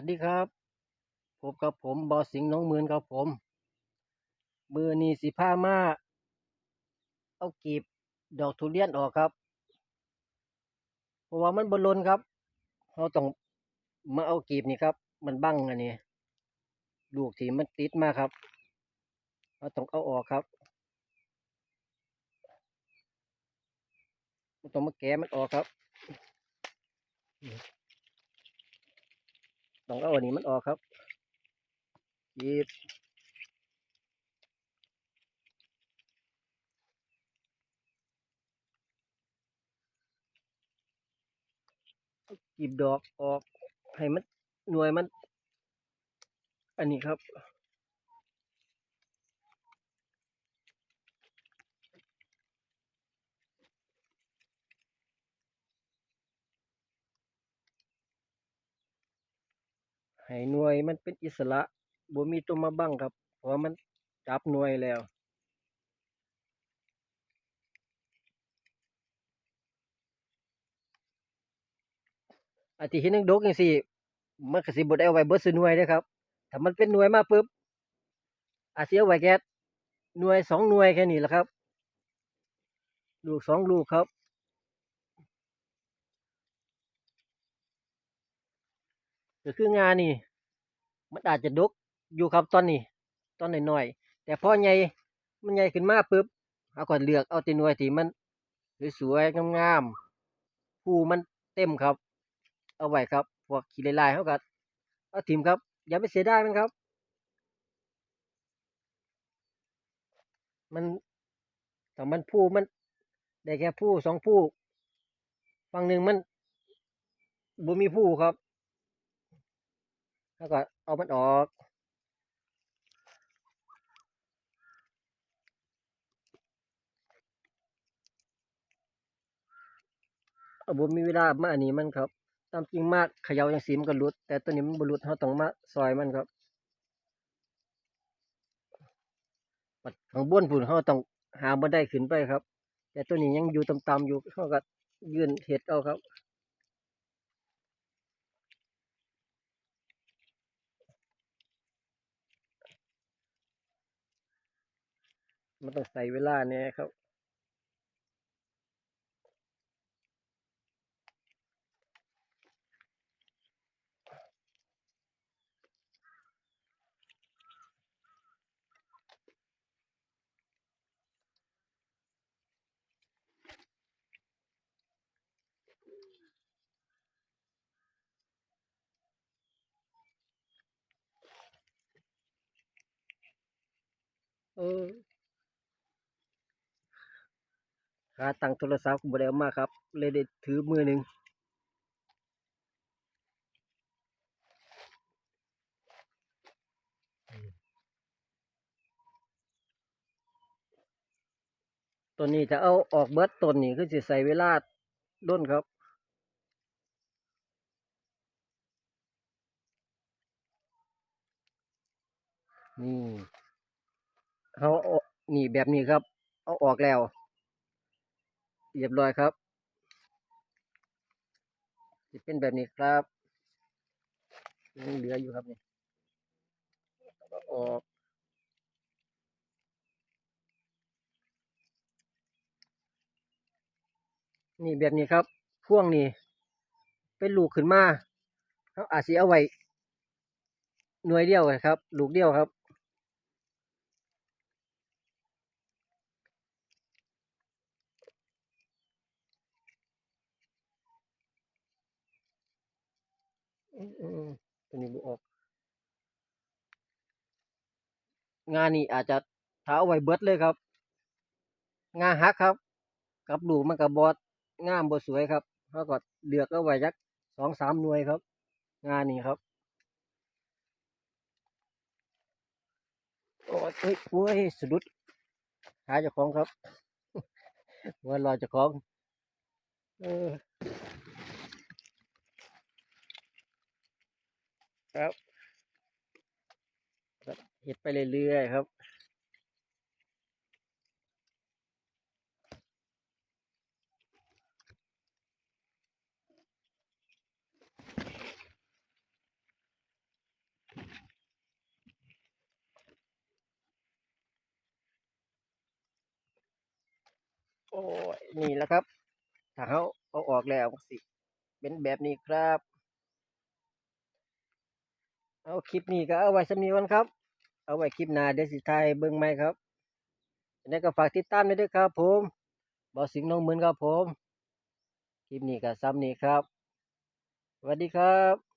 วัสดีครับพบกับผมบอสิงห์น้องหมือนครับผม มือนีสิผ้ามาเอากีบดอกทุเรียนออกครับเพราะว่ามันบนลนครับเราต้องมาเอากีบนี่ครับ มันบังอันนี้ลูกที่มันติดมาครับเราต้องเอาออกครับเราต้องมาแกะมันออกครับ ต้องเอาอันนี้มันออกครับหยิบเอากีบดอกออกให้มันหน่วยมัน อันนี้ครับ ให้หน่วยมันเป็นอิสระบ่มีตัวมาบังครับ เพราะมันจับหน่วยแล้วอาทิเห็นนังดกจังซี่มันก็สิบ่ได้เอาไว้เบิดซุหน่วยเด้อครับถ้ามันเป็นหน่วยมาปุ๊บอาจสิเอาไว้แค่หน่วยสองหน่วยแค่นี้แหละครับ ลูกสองลูกครับ ก็คืองานนี่ มันอาจจะดกอยู่ครับตอนนี้ ตอนหน้อยๆแต่พอใหญ่มันใหญ่ขึ้นมาปุ๊บเอาก่อนเลือกเอาต่หน่วยที่มันสวยๆงามๆผู้มันเต็มครับ เอาไว้ครับพวกขี้ลายๆเขาก็เอาถิ่มครับ อย่าไปเสียดายมันครับ มันแต่มันผู้มันได้แค่ผู้สองผู้ฝั่งหนึ่งมันบ่มีผู้ครับ แล้วก็เอามันออกเอาบ่มีเวลามาอันนี้มันครับ ตามจริงมากเขย่าจังสีมันก็หลุด แต่ตัวนี้มันบ่หลุดเราต้องมาซอยมันครับปัดข้างบนพุ่นเราต้องหาบันไดขึ้นไปครับ แต่ตัวนี้ยังอยู่ต่ำๆอยู่เราก็ยืนเห็ดเอาครับ มันต้องใส่เวลาเนี่ยครับ เออ ขาตั้งโทรศัพท์ก็บ่ได้เอามาครับ เลยได้ถือมือหนึ่งตัวนี้จะเอาออกเบิดต้นนี่คือสิใส่เวลาด้นครับนี่เขาเอานี่แบบนี้ครับ เอาออกแล้ว เรียบร้อยครับจะเป็นแบบนี้ครับยังเหลืออยู่ครับนี่อออกนี่แบบนี้ครับ พ่วงนี่เป็นลูกขึ้นมาเขาอาจจะเอาไว้หน่วยเดียวครับ ลูกเดียวครับ อืมอืม ตัวนี้บุออก งานนี้อาจจะถ้าเอาไว้เบิดเลยครับ งาหักครับ กับลูมันกับบอดงามบสวยครับเขาก็เลือกเอาไว้จักสองสามหน่วยครับ งานนี้ครับโอ้ยเอ้ยโอ้ยสะดุดหาเจ้าของครับว่ารอเจ้าของ เออ ครับเห็ดไปเรื่อยๆครับโอ้ยนี่แหละครับ ถ้าเขาเอาออกแล้วสิ เป็นแบบนี้ครับ เอาคลิปนี้ก็เอาไว้สำนีวันครับ เอาไว้คลิปหน้าเดี๋ยวสิทายเบิ้งไหมครับยังไงก็ฝากติดตามด้วยครับผมบอสิงน้องหมืนครับผม คลิปนี้ก็ซ้ำนี้ครับสวัสดีครับ